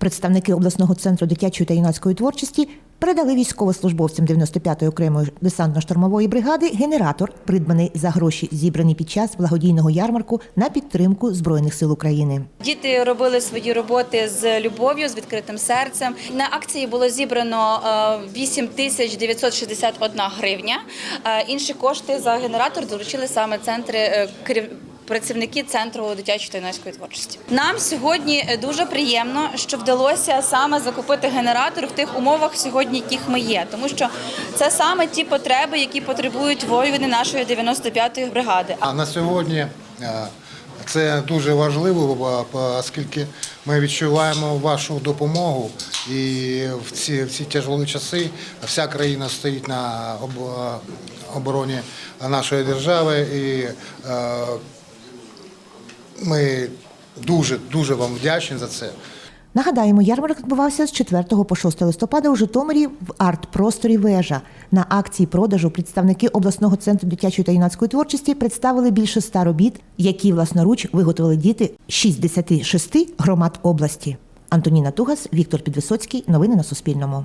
Представники обласного центру дитячої та юнацької творчості передали військовослужбовцям 95-ї окремої десантно-штурмової бригади генератор, придбаний за гроші, зібрані під час благодійного ярмарку на підтримку Збройних сил України. Діти робили свої роботи з любов'ю, з відкритим серцем. На акції було зібрано е, 8 тисяч 961 гривня. Е, Інші кошти за генератор доручили саме центри е, Працівники центру дитячої та юнацької творчості нам сьогодні е, дуже приємно, що вдалося саме закупити генератор в тих умовах сьогодні, яких ми є, тому що це саме ті потреби, які потребують воїни нашої 95-ї бригади. А на сьогодні е, це дуже важливо, оскільки ми відчуваємо вашу допомогу, і в ці, в ці тяжкі часи вся країна стоїть на об- обороні нашої держави, і е, ми дуже дуже вам вдячні за це. Нагадаємо, ярмарок відбувався з 4 по 6 листопада у Житомирі в арт-просторі Вежа. На акції продажу представники обласного центру дитячої та юнацької творчості представили більше ста робіт, які власноруч виготовили діти з 66 громад області. Антоніна Тугас, Віктор Підвисоцький. Новини на Суспільному.